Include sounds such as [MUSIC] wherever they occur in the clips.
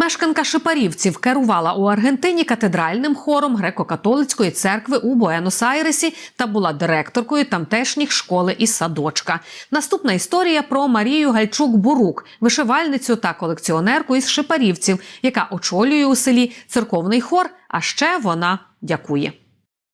Мешканка Шипарівців керувала у Аргентині катедральним хором греко-католицької церкви у Буенос-Айресі та була директоркою тамтешніх школи і садочка. Наступна історія про Марію Гальчук-Бурук, вишивальницю та колекціонерку із Шипарівців, яка очолює у селі церковний хор. А ще вона дякує.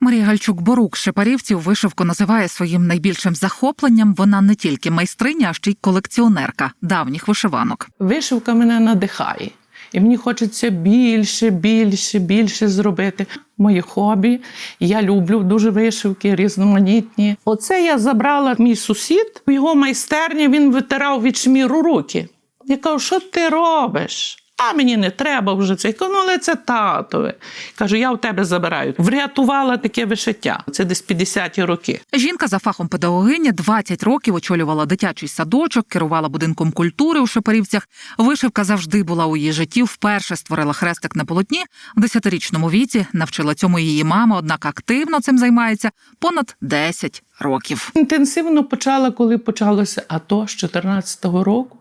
Марія Гальчук Борук з Шепарівців вишивку називає своїм найбільшим захопленням. Вона не тільки майстриня, а ще й колекціонерка давніх вишиванок. Вишивка мене надихає. І мені хочеться більше, більше, більше зробити. Моє хобі. Я люблю дуже вишивки, різноманітні. Оце я забрала мій сусід, його майстерні він витирав від шміру руки. Я кажу, що ти робиш? А мені не треба вже це. Я кажу, ну, але це татове. Кажу, я у тебе забираю. Врятувала таке вишиття. Це десь 50-ті роки. Жінка за фахом педагогиня 20 років очолювала дитячий садочок, керувала будинком культури у Шепарівцях. Вишивка завжди була у її житті. Вперше створила хрестик на полотні в 10-річному віці. Навчила цьому її мама, однак активно цим займається понад 10 років. Інтенсивно почала, коли почалося АТО з 14-го року.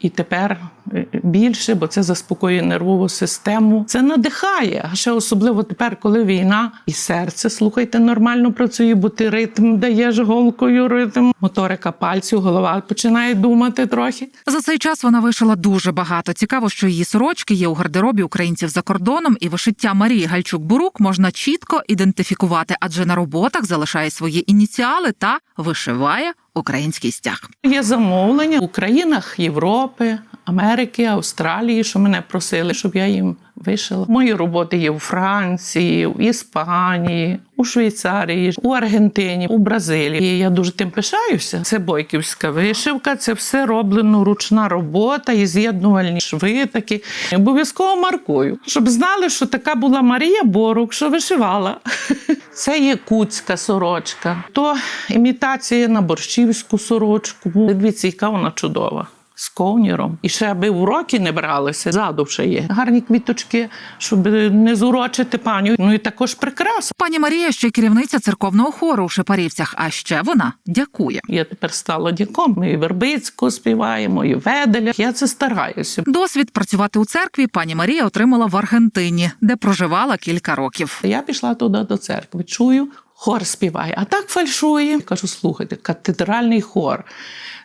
І тепер е, більше, бо це заспокоює нервову систему. Це надихає. А ще особливо тепер, коли війна і серце, слухайте, нормально працює, бо ти ритм даєш голкою ритм. Моторика пальців, голова починає думати трохи. За цей час вона вишила дуже багато. Цікаво, що її сорочки є у гардеробі українців за кордоном, і вишиття Марії Гальчук-Бурук можна чітко ідентифікувати, адже на роботах залишає свої ініціали та вишиває український стяг. Є замовлення в країнах Європи, Америки, Австралії, що мене просили, щоб я їм вишила. Мої роботи є у Франції, в Іспанії, у Швейцарії, у Аргентині, у Бразилії. І я дуже тим пишаюся. Це бойківська вишивка, це все роблено ручна робота і з'єднувальні шви такі. Обов'язково маркую, щоб знали, що така була Марія Борук, що вишивала. [LAUGHS] Це є куцька сорочка, то імітація на борщівську сорочку. Дивіться, яка вона чудова. З ковніром. І ще аби уроки не бралися, ззаду ще є. Гарні квіточки, щоб не зурочити паню. Ну і також прикраса. Пані Марія ще керівниця церковного хору у Шепарівцях. А ще вона дякує. Я тепер стала дяком. Ми і Вербицьку співаємо, і Веделя. Я це стараюся. Досвід працювати у церкві пані Марія отримала в Аргентині, де проживала кілька років. Я пішла туди до церкви. Чую, хор співає, а так фальшує. Кажу, слухайте, катедральний хор.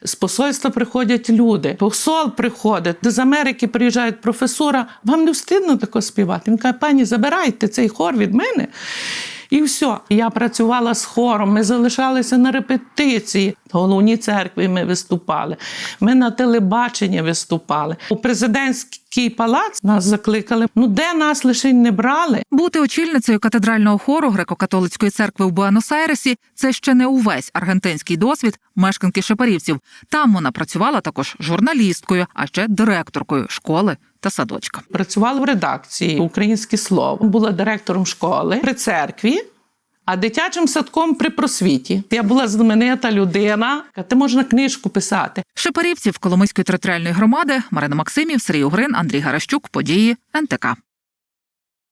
З посольства приходять люди, посол приходить, з Америки приїжджають професора. Вам не встидно тако співати? Він каже, пані, забирайте цей хор від мене. І все. Я працювала з хором, ми залишалися на репетиції. В головній церкві ми виступали. Ми на телебаченні виступали. У президентський палац нас закликали. Ну де нас лише не брали? Бути очільницею катедрального хору греко-католицької церкви в Буенос-Айресі – це ще не увесь аргентинський досвід мешканки Шепарівців. Там вона працювала також журналісткою, а ще директоркою школи та садочка. Працювала в редакції Українське слово. Була директором школи при церкві. А дитячим садком при просвіті я була знаменита людина. Ти можна книжку писати. Шепарівців Коломийської територіальної громади Марина Максимів, Сергій Угрин, Андрій Гаращук. Події НТК.